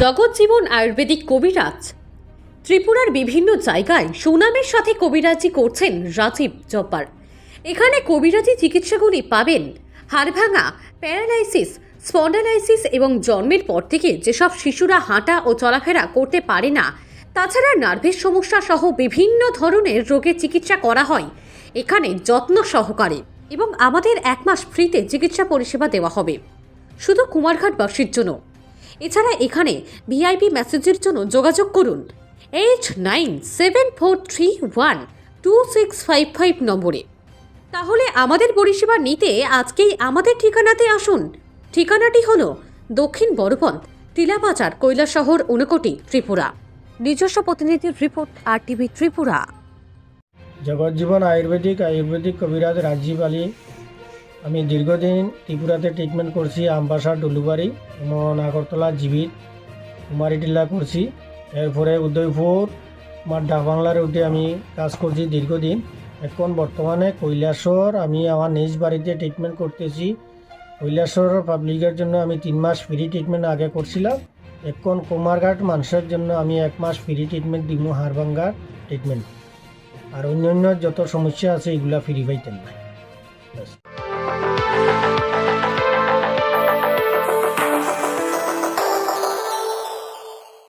জগজ্জীবন আয়ুর্বেদিক কবিরাজ। ত্রিপুরার বিভিন্ন জায়গায় সুনামের সাথে কবিরাজি করছেন রাজীব জব্বার। এখানে কবিরাজি চিকিৎসাগুলি পাবেন। হাড়ভাঙা প্যারালাইসিস, স্পন্ডালাইসিস এবং জন্মের পর থেকে যেসব শিশুরা হাঁটা ও চলাফেরা করতে পারে না, তাছাড়া নার্ভের সমস্যা সহ বিভিন্ন ধরনের রোগের চিকিৎসা করা হয়। এখানে যত্ন সহকারে। এবং আমাদের এক মাস ফ্রিতে চিকিৎসা পরিষেবা দেওয়া হবে। শুধু কুমারঘাটবাসীর জন্য। এছাড়া এখানে ভিআইপি মেসেজের জন্য যোগাযোগ করুন। Eight nine seven four three one two six five five নম্বরে। তাহলে আমাদের পরিষেবা নিতে আজকেই আমাদের ঠিকানাতে আসুন। ঠিকানাটি হল দক্ষিণ বড়পন্থ টিলাবাজার কৈলাসহর, উনকোটি, ত্রিপুরা। নিজস্ব প্রতিনিধির report, R TV Tripura. Jagajjivan ayurvedic ayurvedic কবিরাজ রাজীব আলী। আমি দীর্ঘদিন ত্রিপুরাতে ট্রিটমেন্ট করছি, আমবাসা, ডুলুবাড়ি, এবং আগরতলা, জীবিত কুমারী টিলা করছি। এরপরে উদয়পুর আমার ডাকবাংলার উঠে আমি কাজ করছি দীর্ঘদিন। এখন বর্তমানে কৈলাসর আমি আমার নিজ বাড়িতে ট্রিটমেন্ট করতেছি। কৈলাসর পাবলিকের জন্য আমি তিন মাস ফ্রি ট্রিটমেন্ট আগে করছিলাম। এখন কুমারঘাট মানুষের জন্য আমি এক মাস ফ্রি ট্রিটমেন্ট দিব, হাড়ভাঙ্গার ট্রিটমেন্ট আর অন্যান্য যত সমস্যা আছে এগুলা ফিরি পাইতেন না।